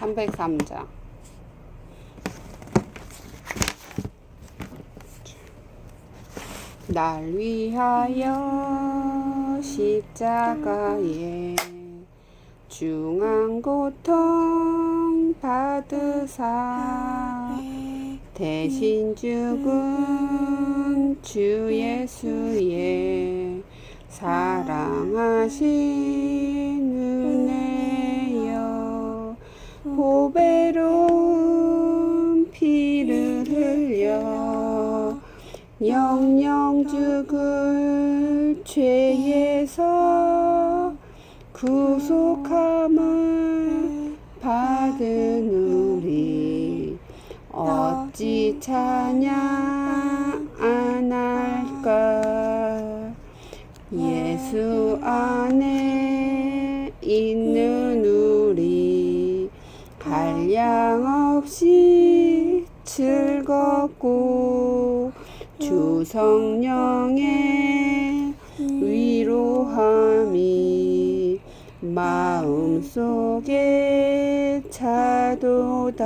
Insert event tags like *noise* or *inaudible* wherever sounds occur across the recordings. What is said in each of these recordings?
303장. 날 위하여 십자가에 중한 고통 받으사 대신 죽은 주 예수의 사랑하신 보배로운 피를 흘려 영영 죽을 죄에서 구속함을 받은 우리 어찌 찬양 안 할까? 예수 즐겁고 주 성령의 위로함이 마음속에 차도다.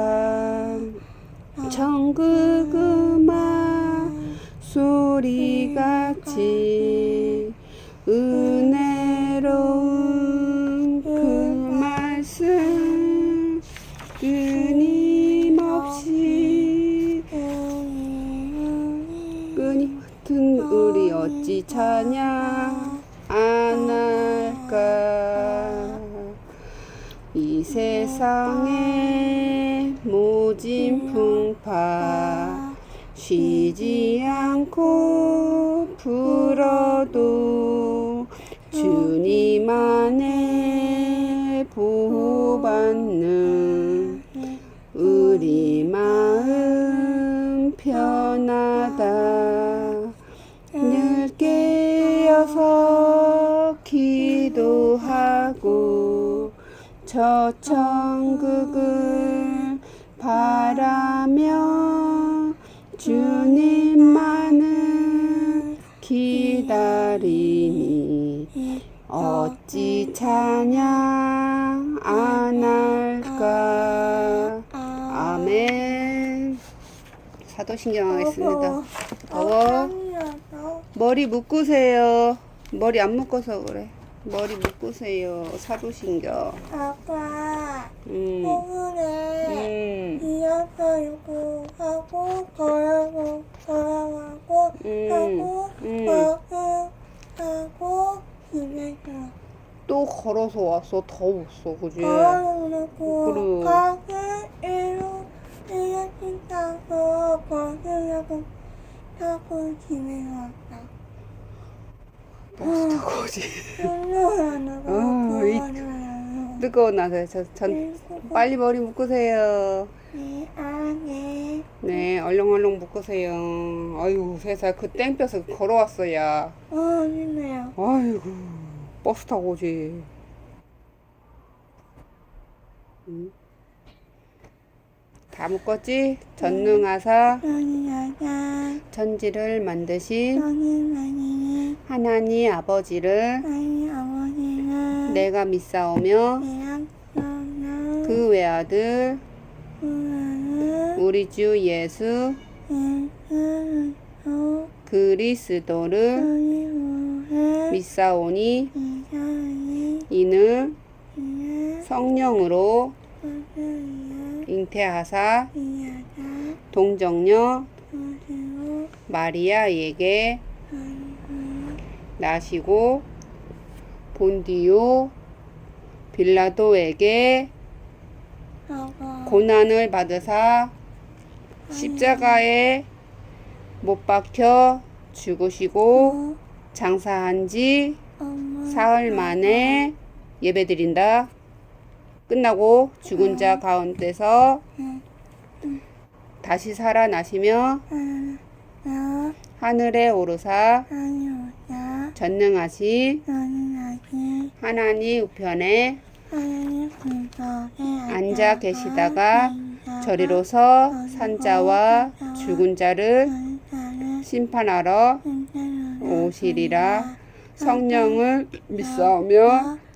정극 음악 소리같이 은혜로 찬양 안 할까? 이 세상에 모진 풍파 쉬지 않고 불어도 주님 안에 보호 저 천국을 바라며 주님만을 기다리니 어찌 찬양 안 할까? 아멘. 사도신경 하겠습니다. 더워 머리 묶으세요. 머리 안 묶어서 그래 머리 묶으세요. 사도신경 아까 음, 오늘에 음, 이어서 이거 하고 걸어고 걸어가고 음, 하고 음. 하고 하고 이래서 또 걸어서 왔어 더웠어 그지? 걸어놓고 그래. 가게 이로 이렇게 타고 걸으려고 타고 집에 왔다. 버스 타 고 오지? 놀러가는 어, 이- 거 뜨거워 나서 저, 전 빨리 머리 묶으세요. 내 안에 네 얼렁얼렁 묶으세요. 아유 세상 그 땡볕에 걸어왔어야. 어, 어디네요? 아이고 버스 타고 오지. 응. 다 묶었지? 전능하사 여기 여자 천지를 만드신 많이 하나님 아버지를 많이 아버지는 내가 믿사오며 대학 가는 그 외아들 그는 우리 주 예수 그리스도를 믿사오니 이는 성령으로 잉태하사 동정녀 마리아에게 나시고 본디오 빌라도에게 고난을 받으사 십자가에 못 박혀 죽으시고 장사한 지 사흘 만에 예배드린다. 끝나고 죽은 자 가운데서 다시 살아나시며 나 하늘에 오르사 아직 하나님 우편에 앉아 계시다가 저리로서 산자와 죽은 자를 심판하러 오시리라. 성령을 믿사오며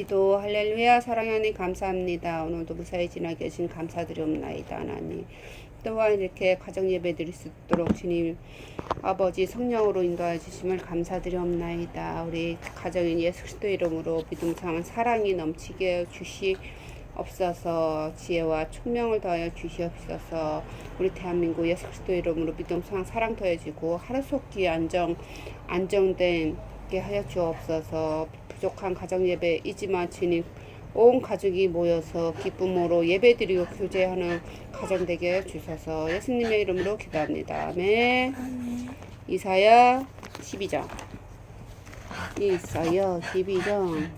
기도 할렐루야 하나님 감사합니다. 오늘도 무사히 지나 계신 감사드리옵나이다 하나님. 또한 이렇게 가정 예배 드릴 수 있도록 주님 아버지 성령으로 인도해 주심을 감사드리옵나이다. 우리 가정인 예수 그리스도 이름으로 믿음상한 사랑이 넘치게 주시옵소서 지혜와 총명을 더하여 주시옵소서 우리 대한민국 예수 그리스도 이름으로 믿음상한 사랑 더해지고 하루속히 안정 안정되게 하여 주옵소서 부족한 가정 예배이지만 주님 온 가족이 모여서 기쁨으로 예배드리고 교제하는 가정 되게 주셔서 예수님의 이름으로 기도합니다. 아멘. 이사야 12장. 이사야 12장.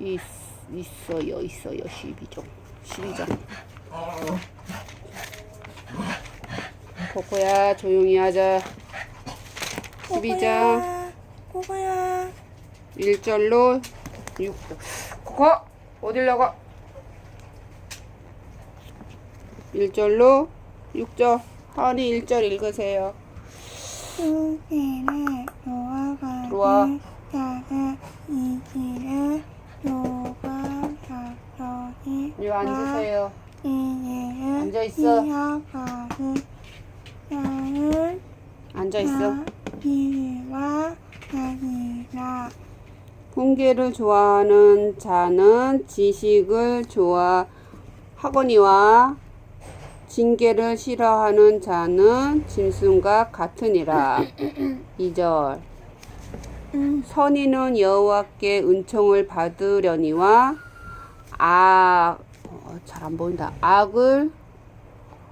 있, 있어요, 있어요, 12장. 12장. 코코야, 조용히 하자. 12장. 꼬거야 1절로 6절. 코코, 어딜 나가? 1절로 6절. 하은이 1절 읽으세요. 수세를 노아가 들어와. 자가 이기를 자손이 이거 앉으세요. 이기를 앉아 있어. 이어가는 나는 앉아 있어. 이와 훈계를 좋아하는 자는 지식을 좋아하거니와 징계를 싫어하는 자는 짐승과 같으니라. 2절 선인은 여호와께 은총을 받으려니와 악, 어, 잘안 보인다. 악을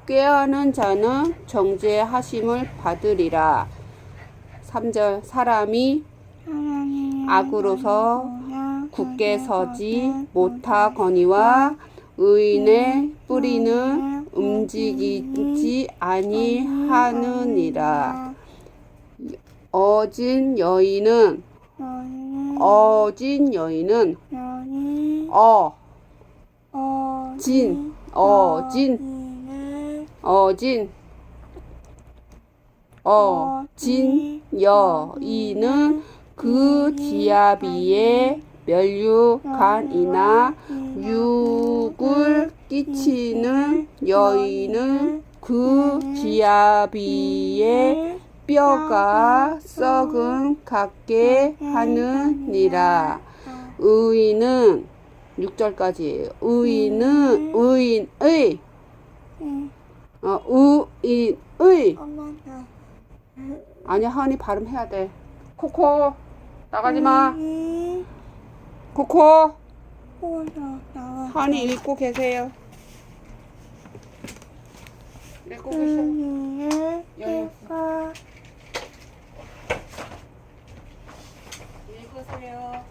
꾀하는 자는 정죄하심을 받으리라. 3절 사람이 악으로서 굳게 서지 못하거니와 의인의 뿌리는 움직이지 아니하느니라. 어진 여인은 어진 여인은 어 어진 진, 어진, 어진, 어 진 여인은 그 지아비에 멸류관이나 육을 끼치는 여인은 그 지아비에 뼈가 썩은 같게 하느니라. 의인은 6절까지. 의인은 의인의 어, 의인의 아니야 하은이 발음해야 돼. 코코 나가지 마. 코코. 하은이 읽고 계세요. 읽고 계세요 여기. 해가 읽으세요.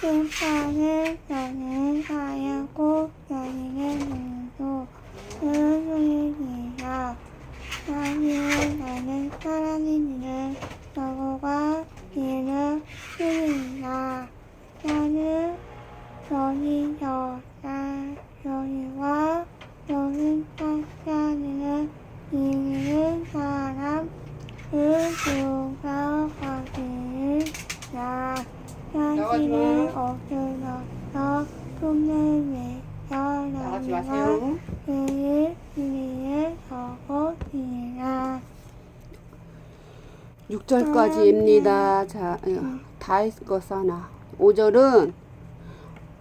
심판을 너는 하였고 너희는 눈도 의인이라 나는 나는 하나님이는 너가 이를 쓰리라 나는 너희 여자 너희와 너희 사자는 이는 사람 그 누가 가지라 자신을 없애서 손을 내어 나가지 나와 마세요 그를 위에 서고 있라 6절까지입니다. 자, 어, 다 읽었잖아 5절은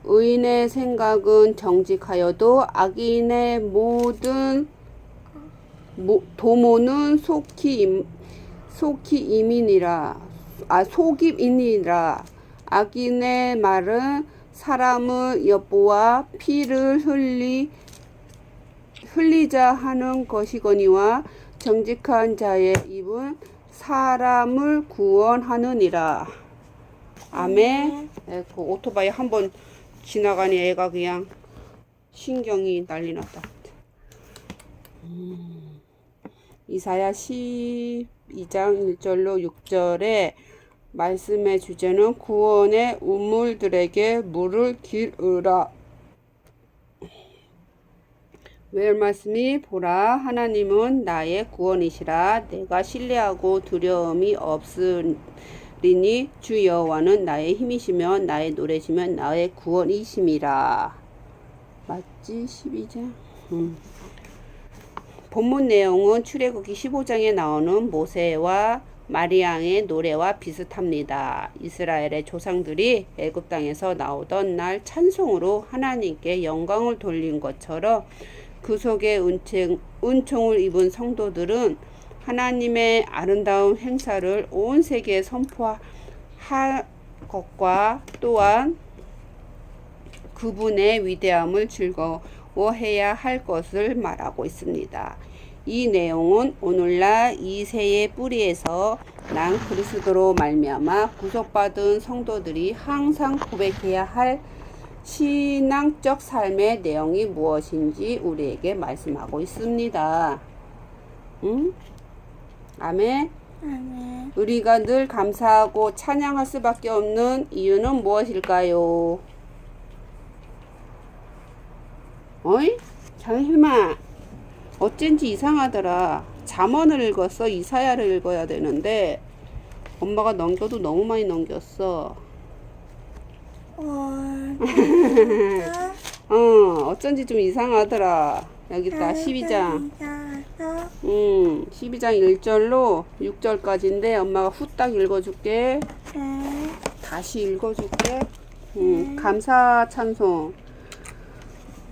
의인의 생각은 정직하여도 악인의 모든 모- 도모는 속히 임, 속히 이민이라 아 속임이니라. 악인의 말은 사람의 여보와 피를 흘리 흘리자 하는 것이거니와 정직한 자의 입은 사람을 구원하느니라. 아멘. 네, 그 오토바이 한 번 지나가니 애가 그냥 신경이 난리 났다. 음, 이사야 12장 1절로 6절에 말씀의 주제는 구원의 우물들에게 물을 기르라. 말씀이 보라 하나님은 나의 구원이시라 내가 신뢰하고 두려움이 없으리니 주 여호와는 나의 힘이시며 나의 노래시며 나의 구원이심이라 맞지 12장 음. 본문 내용은 출애굽기 15장에 나오는 모세와 마리앙의 노래와 비슷합니다. 이스라엘의 조상들이 애굽 땅에서 나오던 날 찬송으로 하나님께 영광을 돌린 것처럼 그 속에 은총, 은총을 입은 성도들은 하나님의 아름다운 행사를 온 세계에 선포할 것과 또한 그분의 위대함을 즐거워해야 할 것을 말하고 있습니다. 이 내용은 오늘날 이 세의 뿌리에서 난 그리스도로 말미암아 구속받은 성도들이 항상 고백해야 할 신앙적 삶의 내용이 무엇인지 우리에게 말씀하고 있습니다. 응? 아멘. 아멘. 우리가 늘 감사하고 찬양할 수밖에 없는 이유는 무엇일까요? 어이? 장희마 어쩐지 이상하더라. 잠언을 읽었어. 이사야를 읽어야 되는데 엄마가 넘겨도 너무 많이 넘겼어. 원. 어, *laughs* 어쩐지 좀 이상하더라. 여기 있다. 12장. 음, 12장 1절로 6절까지인데 엄마가 후딱 읽어줄게. 네. 다시 읽어줄게. 음, 감사 찬송.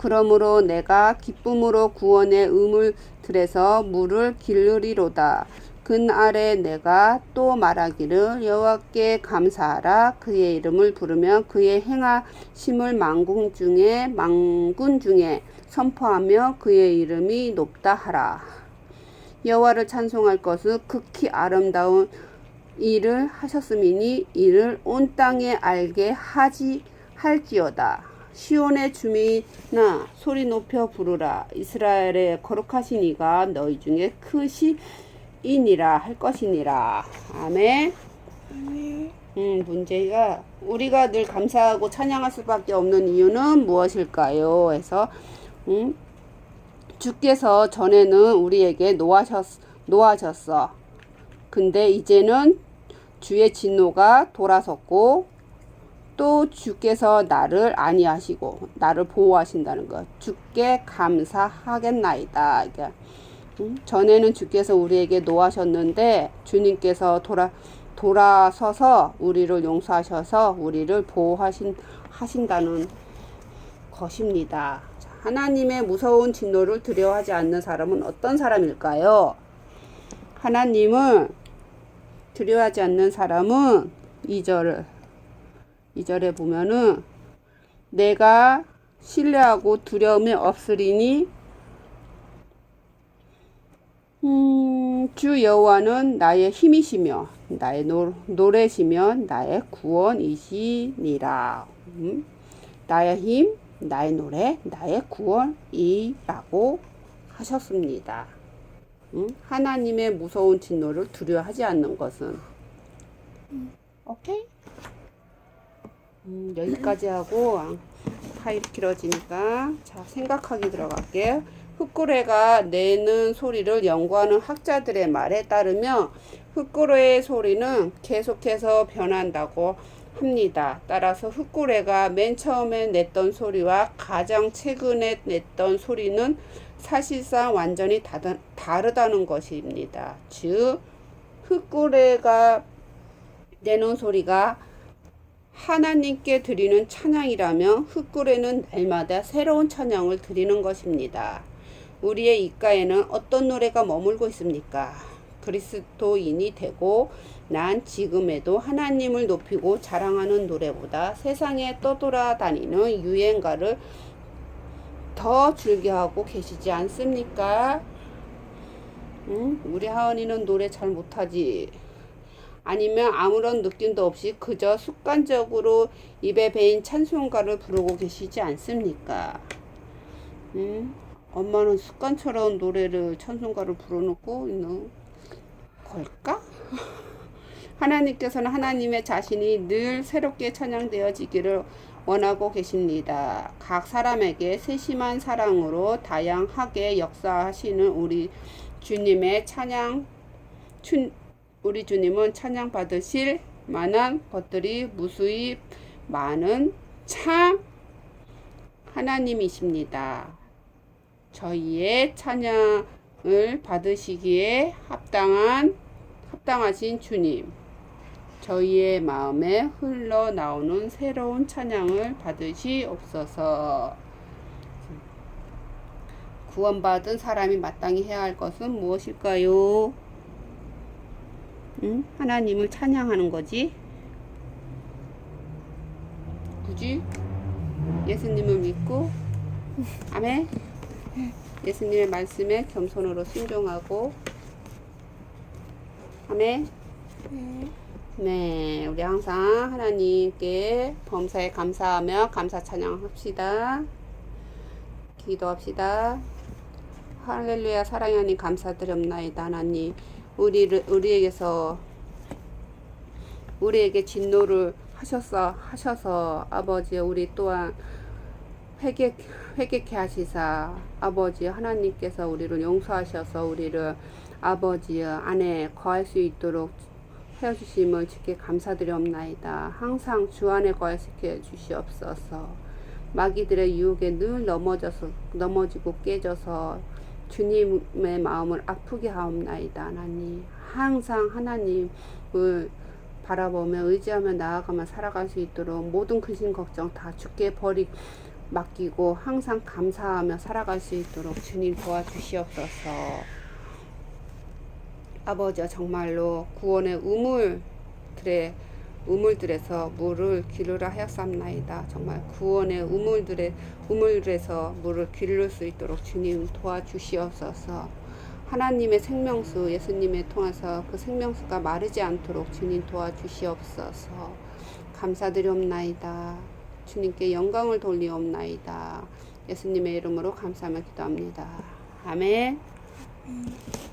그러므로 내가 기쁨으로 구원의 우물들에서 물을 기르리로다. 그날에 내가 또 말하기를 여호와께 감사하라. 그의 이름을 부르며 그의 행하심을 만군 중에 만군 중에 선포하며 그의 이름이 높다 하라. 여호와를 찬송할 것은 극히 아름다운 일을 하셨음이니 이를 온 땅에 알게 하지 할지어다. 시온의 주민아 소리 높여 부르라. 이스라엘의 거룩하신 이가 너희 중에 크시이니라 할 것이니라. 아멘. 음 문제가 우리가 늘 감사하고 찬양할 수밖에 없는 이유는 무엇일까요? 해서 음 주께서 전에는 우리에게 노하셨 노하셨어. 근데 이제는 주의 진노가 돌아섰고 또 주께서 나를 아니하시고 나를 보호하신다는 것 주께 감사하겠나이다. 음, 전에는 주께서 우리에게 노하셨는데 주님께서 돌아 돌아서서 우리를 용서하셔서 우리를 보호하신 하신다는 것입니다. 자, 하나님의 무서운 진노를 두려워하지 않는 사람은 어떤 사람일까요? 하나님을 두려워하지 않는 사람은 2절을 2절에 보면은 내가 신뢰하고 두려움이 없으리니 음, 주 여호와는 나의 힘이시며 나의 노, 노래시며 나의 구원이시니라. 음, 나의 힘, 나의 노래, 나의 구원이라고 하셨습니다. 음, 하나님의 무서운 진노를 두려워하지 않는 것은 오케이? 음, 여기까지 하고 아, 파일 길어지니까 자 생각하기 들어갈게요. 흑고래가 내는 소리를 연구하는 학자들의 말에 따르면 흑고래의 소리는 계속해서 변한다고 합니다. 따라서 흑고래가 맨 처음에 냈던 소리와 가장 최근에 냈던 소리는 사실상 완전히 다르다는 것입니다. 즉 흑고래가 내는 소리가 하나님께 드리는 찬양이라면 흑굴에는 날마다 새로운 찬양을 드리는 것입니다. 우리의 입가에는 어떤 노래가 머물고 있습니까? 그리스도인이 되고 난 지금에도 하나님을 높이고 자랑하는 노래보다 세상에 떠돌아다니는 유행가를 더 즐겨하고 계시지 않습니까? 응? 우리 하은이는 노래 잘 못하지. 아니면 아무런 느낌도 없이 그저 습관적으로 입에 배인 찬송가를 부르고 계시지 않습니까? 응? 엄마는 습관처럼 노래를 찬송가를 불러놓고 있는 걸까? *laughs* 하나님께서는 하나님의 자신이 늘 새롭게 찬양되어지기를 원하고 계십니다. 각 사람에게 세심한 사랑으로 다양하게 역사하시는 우리 주님의 찬양, 춘, 우리 주님은 찬양 받으실 만한 것들이 무수히 많은 참 하나님이십니다. 저희의 찬양을 받으시기에 합당한 합당하신 주님. 저희의 마음에 흘러나오는 새로운 찬양을 받으시옵소서. 구원받은 사람이 마땅히 해야 할 것은 무엇일까요? 응? 하나님을 찬양하는 거지. 그지? 예수님을 믿고, 아멘. 예수님의 말씀에 겸손으로 순종하고, 아멘. 네. 네, 우리 항상 하나님께 범사에 감사하며 감사 찬양합시다. 기도합시다. 할렐루야 사랑의 하나님 감사드립나이다 하나님 우리를 우리에게서 우리에게 진노를 하셨어 하셔서 아버지 우리 또한 회개 회개케 하시사 아버지 하나님께서 우리를 용서하셔서 우리를 아버지 안에 거할 수 있도록 하여 주심을 주께 감사드리옵나이다. 항상 주 안에 거하시게 주시옵소서. 마귀들의 유혹에 늘 넘어져서 넘어지고 깨져서 주님의 마음을 아프게 하옵나이다. 하나님 항상 하나님을 바라보며 의지하며 나아가며 살아갈 수 있도록 모든 근심 걱정 다 주께 버리 맡기고 항상 감사하며 살아갈 수 있도록 주님 도와주시옵소서. 아버지 정말로 구원의 우물들의 우물들에서 물을 기르라 하였사옵나이다. 정말 구원의 우물들의 우물에서 물을 기를 수 있도록 주님 도와주시옵소서. 하나님의 생명수 예수님의 통해서 그 생명수가 마르지 않도록 주님 도와주시옵소서. 감사드리옵나이다. 주님께 영광을 돌리옵나이다. 예수님의 이름으로 감사하며 기도합니다. 아멘.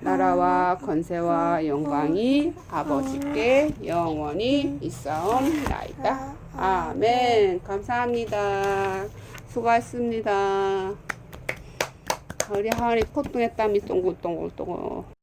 나라와 건세와 영광이 아버지께 영원히 있사옵나이다. 아멘. 감사합니다. 수고하셨습니다. 우리 하은이 콧등에 땀이 동글동글 동글.